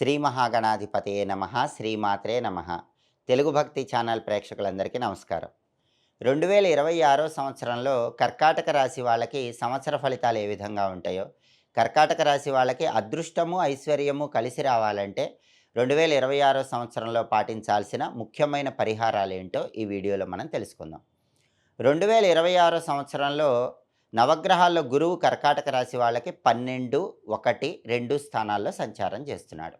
శ్రీ మహాగణాధిపతయే నమ శ్రీమాత్రే నమ. తెలుగు భక్తి ఛానల్ ప్రేక్షకులందరికీ నమస్కారం. రెండు వేల ఇరవై ఆరో సంవత్సరంలో కర్కాటక రాశి వాళ్ళకి సంవత్సర ఫలితాలు ఏ విధంగా ఉంటాయో కర్కాటక రాశి వాళ్ళకి అదృష్టము ఐశ్వర్యము కలిసి రావాలంటే రెండు వేల ఇరవై ఆరో సంవత్సరంలో పాటించాల్సిన ముఖ్యమైన పరిహారాలు ఏంటో ఈ వీడియోలో మనం తెలుసుకుందాం. రెండు వేల ఇరవై ఆరో సంవత్సరంలో నవగ్రహాల్లో గురువు కర్కాటక రాశి వాళ్ళకి పన్నెండు ఒకటి రెండు స్థానాల్లో సంచారం చేస్తున్నాడు.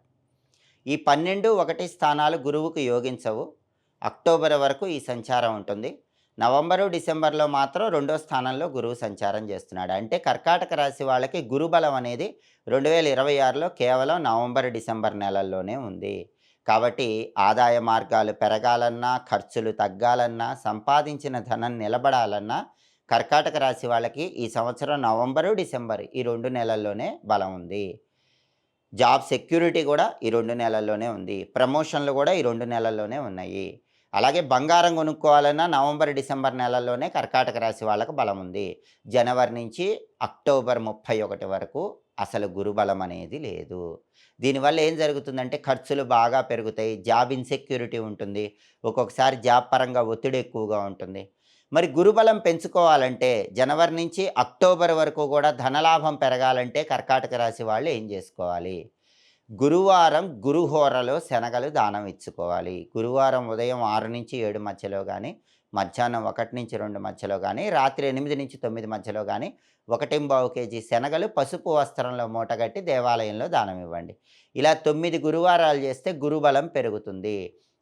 ఈ పన్నెండు ఒకటి స్థానాలు గురువుకు యోగించవు. అక్టోబర్ వరకు ఈ సంచారం ఉంటుంది. నవంబరు డిసెంబర్లో మాత్రం రెండో స్థానంలో గురువు సంచారం చేస్తున్నాడు. అంటే కర్కాటక రాశి వాళ్ళకి గురుబలం అనేది రెండు వేల ఇరవై ఆరులో కేవలం నవంబర్ డిసెంబర్ నెలల్లోనే ఉంది. కాబట్టి ఆదాయ మార్గాలు పెరగాలన్నా ఖర్చులు తగ్గాలన్నా సంపాదించిన ధనం నిలబడాలన్నా కర్కాటక రాశి వాళ్ళకి ఈ సంవత్సరం నవంబరు డిసెంబర్ ఈ రెండు నెలల్లోనే బలం ఉంది. జాబ్ సెక్యూరిటీ కూడా ఈ రెండు నెలల్లోనే ఉంది. ప్రమోషన్లు కూడా ఈ రెండు నెలల్లోనే ఉన్నాయి. అలాగే బంగారం కొనుక్కోవాలన్నా నవంబర్ డిసెంబర్ నెలల్లోనే కర్కాటక రాశి వాళ్ళకు బలం ఉంది. జనవరి నుంచి అక్టోబర్ ముప్పై ఒకటి వరకు అసలు గురుబలం అనేది లేదు. దీనివల్ల ఏం జరుగుతుందంటే ఖర్చులు బాగా పెరుగుతాయి. జాబ్ ఇన్సెక్యూరిటీ ఉంటుంది. ఒక్కొక్కసారి జాబ్ పరంగా ఒత్తిడి ఎక్కువగా ఉంటుంది. మరి గురుబలం పెంచుకోవాలంటే జనవరి నుంచి అక్టోబర్ వరకు కూడా ధనలాభం పెరగాలంటే కర్కాటక రాశి వాళ్ళు ఏం చేసుకోవాలి? గురువారం గురుహోరలో శనగలు దానం ఇచ్చుకోవాలి. గురువారం ఉదయం ఆరు నుంచి ఏడు మధ్యలో కానీ మధ్యాహ్నం ఒకటి నుంచి రెండు మధ్యలో కానీ రాత్రి ఎనిమిది నుంచి తొమ్మిది మధ్యలో కానీ ఒకటింబావు కేజీ శనగలు పసుపు వస్త్రంలో మూటగట్టి దేవాలయంలో దానం ఇవ్వండి ఇలా తొమ్మిది గురువారాలు చేస్తే గురుబలం పెరుగుతుంది.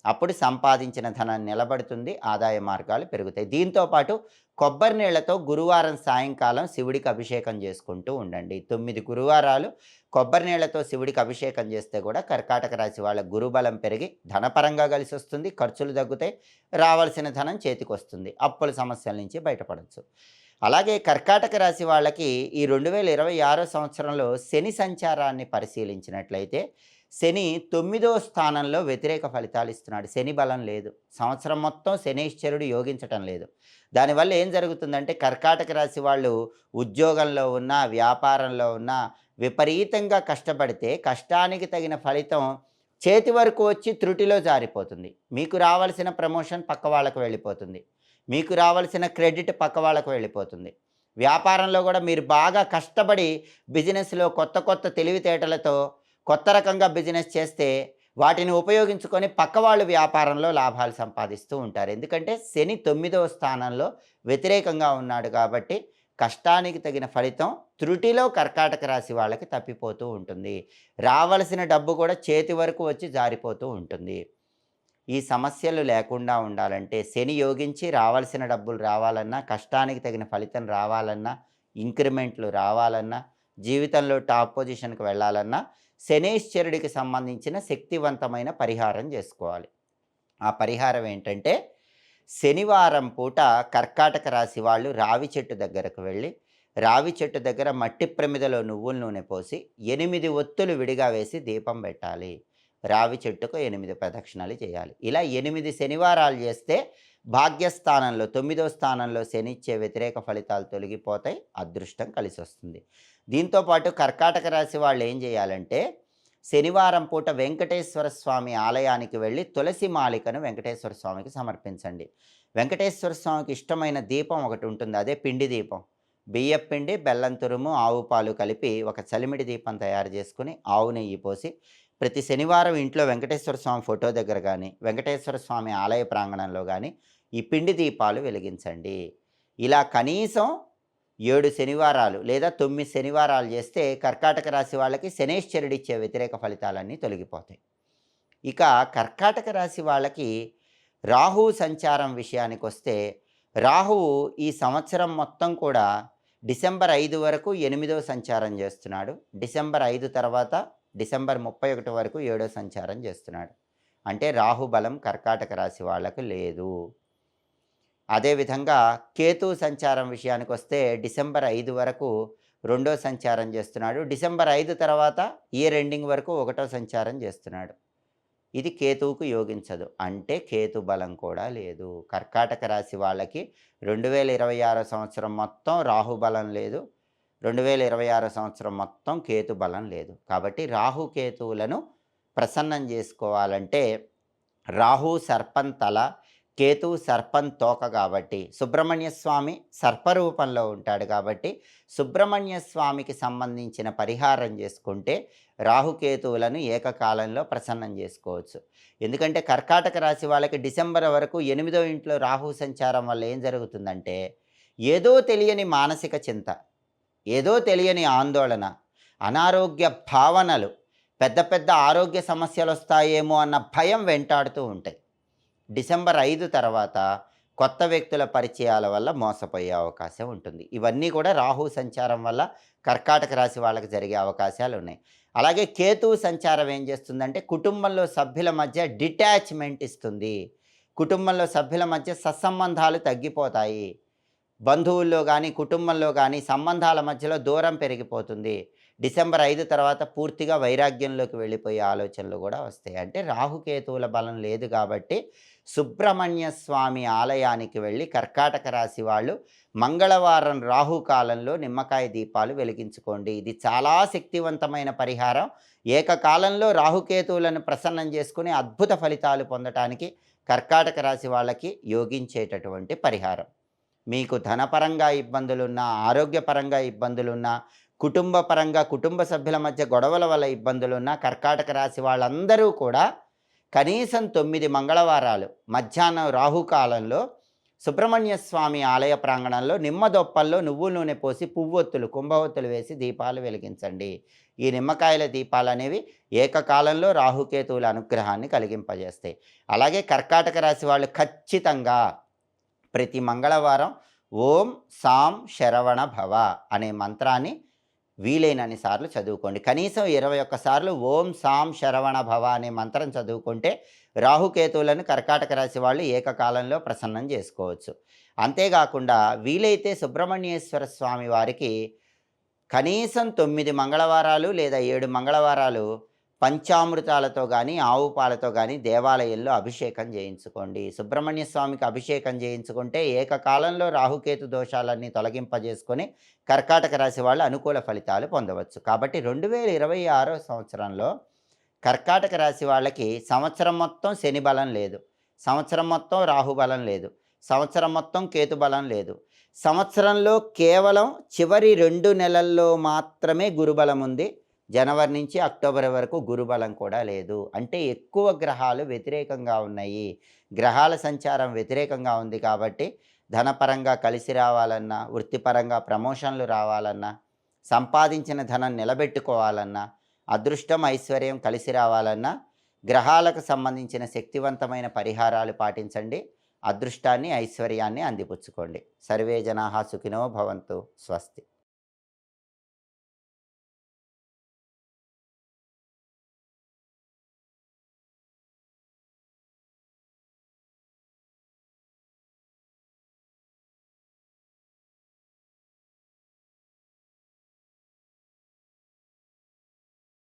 అప్పుడు సంపాదించిన ధనం నిలబడుతుంది ఆదాయ మార్గాలు పెరుగుతాయి. దీంతోపాటు కొబ్బరి నీళ్ళతో గురువారం సాయంకాలం శివుడికి అభిషేకం చేసుకుంటూ ఉండండి. తొమ్మిది గురువారాలు కొబ్బరి నీళ్ళతో శివుడికి అభిషేకం చేస్తే కూడా కర్కాటక రాశి వాళ్ళ గురుబలం పెరిగి ధనపరంగా కలిసి వస్తుంది ఖర్చులు తగ్గుతాయి రావాల్సిన ధనం చేతికి వస్తుంది అప్పుల సమస్యల నుంచి బయటపడవచ్చు అలాగే కర్కాటక రాశి వాళ్ళకి ఈ రెండు వేల ఇరవై ఆరో సంవత్సరంలో శని సంచారాన్ని పరిశీలించినట్లయితే శని తొమ్మిదో స్థానంలో వ్యతిరేక ఫలితాలు ఇస్తున్నాడు. శని బలం లేదు. సంవత్సరం మొత్తం శనీశ్వరుడు యోగించటం లేదు. దానివల్ల ఏం జరుగుతుందంటే కర్కాటక రాశి వాళ్ళు ఉద్యోగంలో ఉన్న వ్యాపారంలో ఉన్న విపరీతంగా కష్టపడితే కష్టానికి తగిన ఫలితం చేతి వరకు వచ్చి త్రుటిలో జారిపోతుంది. మీకు రావాల్సిన ప్రమోషన్ పక్క వాళ్ళకు వెళ్ళిపోతుంది. మీకు రావాల్సిన క్రెడిట్ పక్క వాళ్ళకు వెళ్ళిపోతుంది. వ్యాపారంలో కూడా మీరు బాగా కష్టపడి బిజినెస్లో కొత్త కొత్త తెలివితేటలతో కొత్త రకంగా బిజినెస్ చేస్తే వాటిని ఉపయోగించుకొని పక్క వాళ్ళు వ్యాపారంలో లాభాలు సంపాదిస్తూ ఉంటారు. ఎందుకంటే శని తొమ్మిదవ స్థానంలో వ్యతిరేకంగా ఉన్నాడు కాబట్టి కష్టానికి తగిన ఫలితం త్రుటిలో కర్కాటక రాశి వాళ్ళకి తప్పిపోతూ ఉంటుంది. రావలసిన డబ్బు కూడా చేతి వరకు వచ్చి జారిపోతూ ఉంటుంది. ఈ సమస్యలు లేకుండా ఉండాలంటే శని యోగించి రావాల్సిన డబ్బులు రావాలన్నా కష్టానికి తగిన ఫలితం రావాలన్నా ఇంక్రిమెంట్లు రావాలన్నా జీవితంలో టాప్ పొజిషన్కి వెళ్ళాలన్నా శనేశ్వరుడికి సంబంధించిన శక్తివంతమైన పరిహారం చేసుకోవాలి. ఆ పరిహారం ఏంటంటే శనివారం పూట కర్కాటక రాశి వాళ్ళు రావి చెట్టు దగ్గరకు వెళ్ళి రావి చెట్టు దగ్గర మట్టి ప్రమిదలో నువ్వుల నూనె పోసి ఎనిమిది ఒత్తులు విడిగా వేసి దీపం పెట్టాలి. రావి చెట్టుకు ఎనిమిది ప్రదక్షిణాలు చేయాలి. ఇలా ఎనిమిది శనివారాలు చేస్తే భాగ్యస్థానంలో తొమ్మిదో స్థానంలో శనిచ్చే వ్యతిరేక ఫలితాలు తొలగిపోతాయి అదృష్టం కలిసి వస్తుంది దీంతోపాటు కర్కాటక రాశి వాళ్ళు ఏం చేయాలంటే శనివారం పూట వెంకటేశ్వర స్వామి ఆలయానికి వెళ్ళి తులసి మాలికను వెంకటేశ్వర స్వామికి సమర్పించండి. వెంకటేశ్వర స్వామికి ఇష్టమైన దీపం ఒకటి ఉంటుంది అదే పిండి దీపం. బియ్యం పిండి బెల్లం తురుము ఆవు పాలు కలిపి ఒక చలిమిడి దీపం తయారు చేసుకుని ఆవు నెయ్యి పోసి ప్రతి శనివారం ఇంట్లో వెంకటేశ్వర స్వామి ఫోటో దగ్గర కానీ వెంకటేశ్వర స్వామి ఆలయ ప్రాంగణంలో కానీ ఈ పిండి దీపాలు వెలిగించండి. ఇలా కనీసం ఏడు శనివారాలు లేదా తొమ్మిది శనివారాలు చేస్తే కర్కాటక రాశి వాళ్ళకి శనేశ్వరుడు ఇచ్చే వ్యతిరేక ఫలితాలన్నీ తొలగిపోతాయి. ఇక కర్కాటక రాశి వాళ్ళకి రాహు సంచారం విషయానికి వస్తే రాహువు ఈ సంవత్సరం మొత్తం కూడా డిసెంబర్ ఐదు వరకు ఎనిమిదో సంచారం చేస్తున్నాడు. డిసెంబర్ ఐదు తర్వాత డిసెంబర్ ముప్పై ఒకటి వరకు ఏడో సంచారం చేస్తున్నాడు. అంటే రాహు బలం కర్కాటక రాశి వాళ్ళకు లేదు. అదేవిధంగా కేతు సంచారం విషయానికి వస్తే డిసెంబర్ ఐదు వరకు రెండో సంచారం చేస్తున్నాడు. డిసెంబర్ ఐదు తర్వాత ఇయర్ ఎండింగ్ వరకు ఒకటో సంచారం చేస్తున్నాడు. ఇది కేతువుకు యోగించదు. అంటే కేతు బలం కూడా లేదు. కర్కాటక రాశి వాళ్ళకి రెండు వేల ఇరవై ఆరో సంవత్సరం మొత్తం రాహు బలం లేదు. రెండు వేల ఇరవై ఆరు సంవత్సరం మొత్తం కేతు బలం లేదు. కాబట్టి రాహు కేతువులను ప్రసన్నం చేసుకోవాలంటే రాహు సర్పం తల కేతు సర్పం తోక కాబట్టి సుబ్రహ్మణ్య స్వామి సర్పరూపంలో ఉంటాడు కాబట్టి సుబ్రహ్మణ్య స్వామికి సంబంధించిన పరిహారం చేసుకుంటే రాహుకేతువులను ఏకకాలంలో ప్రసన్నం చేసుకోవచ్చు. ఎందుకంటే కర్కాటక రాశి వాళ్ళకి డిసెంబర్ వరకు ఎనిమిదో ఇంట్లో రాహు సంచారం వల్ల ఏం జరుగుతుందంటే ఏదో తెలియని మానసిక చింత ఏదో తెలియని ఆందోళన అనారోగ్య భావనలు పెద్ద పెద్ద ఆరోగ్య సమస్యలు వస్తాయేమో అన్న భయం వెంటాడుతూ ఉంటాయి. డిసెంబర్ ఐదు తర్వాత కొత్త వ్యక్తుల పరిచయాల వల్ల మోసపోయే అవకాశం ఉంటుంది. ఇవన్నీ కూడా రాహు సంచారం వల్ల కర్కాటక రాశి వాళ్ళకి జరిగే అవకాశాలు ఉన్నాయి. అలాగే కేతువు సంచారం ఏం చేస్తుందంటే కుటుంబంలో సభ్యుల మధ్య డిటాచ్మెంట్ ఇస్తుంది. కుటుంబంలో సభ్యుల మధ్య సత్సంబంధాలు తగ్గిపోతాయి. బంధువుల్లో కానీ కుటుంబంలో కానీ సంబంధాల మధ్యలో దూరం పెరిగిపోతుంది. డిసెంబర్ ఐదు తర్వాత పూర్తిగా వైరాగ్యంలోకి వెళ్ళిపోయే ఆలోచనలు కూడా వస్తాయి. అంటే రాహుకేతువుల బలం లేదు కాబట్టి సుబ్రహ్మణ్య స్వామి ఆలయానికి వెళ్ళి కర్కాటక రాశి వాళ్ళు మంగళవారం రాహుకాలంలో నిమ్మకాయ దీపాలు వెలిగించుకోండి. ఇది చాలా శక్తివంతమైన పరిహారం. ఏకకాలంలో రాహుకేతువులను ప్రసన్నం చేసుకుని అద్భుత ఫలితాలు పొందటానికి కర్కాటక రాశి వాళ్ళకి యోగించేటటువంటి పరిహారం. మీకు ధనపరంగా ఇబ్బందులున్నా ఆరోగ్యపరంగా ఇబ్బందులున్నా కుటుంబ పరంగా కుటుంబ సభ్యుల మధ్య గొడవల వల్ల ఇబ్బందులున్నా కర్కాటక రాశి వాళ్ళందరూ కూడా కనీసం తొమ్మిది మంగళవారాలు మధ్యాహ్నం రాహుకాలంలో సుబ్రహ్మణ్య స్వామి ఆలయ ప్రాంగణంలో నిమ్మదొప్పల్లో నువ్వుల నూనె పోసి పువ్వొత్తులు కుంభవొత్తులు వేసి దీపాలు వెలిగించండి. ఈ నిమ్మకాయల దీపాలు అనేవి ఏకకాలంలో రాహుకేతువుల అనుగ్రహాన్ని కలిగింపజేస్తాయి. అలాగే కర్కాటక రాశి వాళ్ళు ఖచ్చితంగా ప్రతి మంగళవారం ఓం సాం శరవణ భవ అనే మంత్రాన్ని వీలైనన్ని సార్లు చదువుకోండి. కనీసం ఇరవై ఒక్కసార్లు ఓం సాం శరవణ భవ అనే మంత్రం చదువుకుంటే రాహుకేతువులను కర్కాటక రాశి వాళ్ళు ఏకకాలంలో ప్రసన్నం చేసుకోవచ్చు. అంతేకాకుండా వీలైతే సుబ్రహ్మణ్యేశ్వర స్వామి వారికి కనీసం తొమ్మిది మంగళవారాలు లేదా ఏడు మంగళవారాలు పంచామృతాలతో కానీ ఆవు పాలతో కానీ దేవాలయంలో అభిషేకం చేయించుకోండి. సుబ్రహ్మణ్య స్వామికి అభిషేకం చేయించుకుంటే ఏకకాలంలో రాహుకేతు దోషాలన్నీ తొలగింపజేసుకొని కర్కాటక రాశి వాళ్ళు అనుకూల ఫలితాలు పొందవచ్చు. కాబట్టి రెండు వేల ఇరవై ఆరో సంవత్సరంలో కర్కాటక రాశి వాళ్ళకి సంవత్సరం మొత్తం శని బలం లేదు. సంవత్సరం మొత్తం రాహు బలం లేదు. సంవత్సరం మొత్తం కేతు బలం లేదు. సంవత్సరంలో కేవలం చివరి రెండు నెలల్లో మాత్రమే గురుబలం ఉంది. జనవరి నుంచి అక్టోబర్ వరకు గురుబలం కూడా లేదు. అంటే ఎక్కువ గ్రహాలు వ్యతిరేకంగా ఉన్నాయి. గ్రహాల సంచారం వ్యతిరేకంగా ఉంది కాబట్టి ధనపరంగా కలిసి రావాలన్నా వృత్తిపరంగా ప్రమోషన్లు రావాలన్నా సంపాదించిన ధనం నిలబెట్టుకోవాలన్నా అదృష్టం ఐశ్వర్యం కలిసి రావాలన్నా గ్రహాలకు సంబంధించిన శక్తివంతమైన పరిహారాలు పాటించండి. అదృష్టాన్ని ఐశ్వర్యాన్ని అందిపుచ్చుకోండి. సర్వే జనాహా సుఖినో భవంతు. స్వస్తి.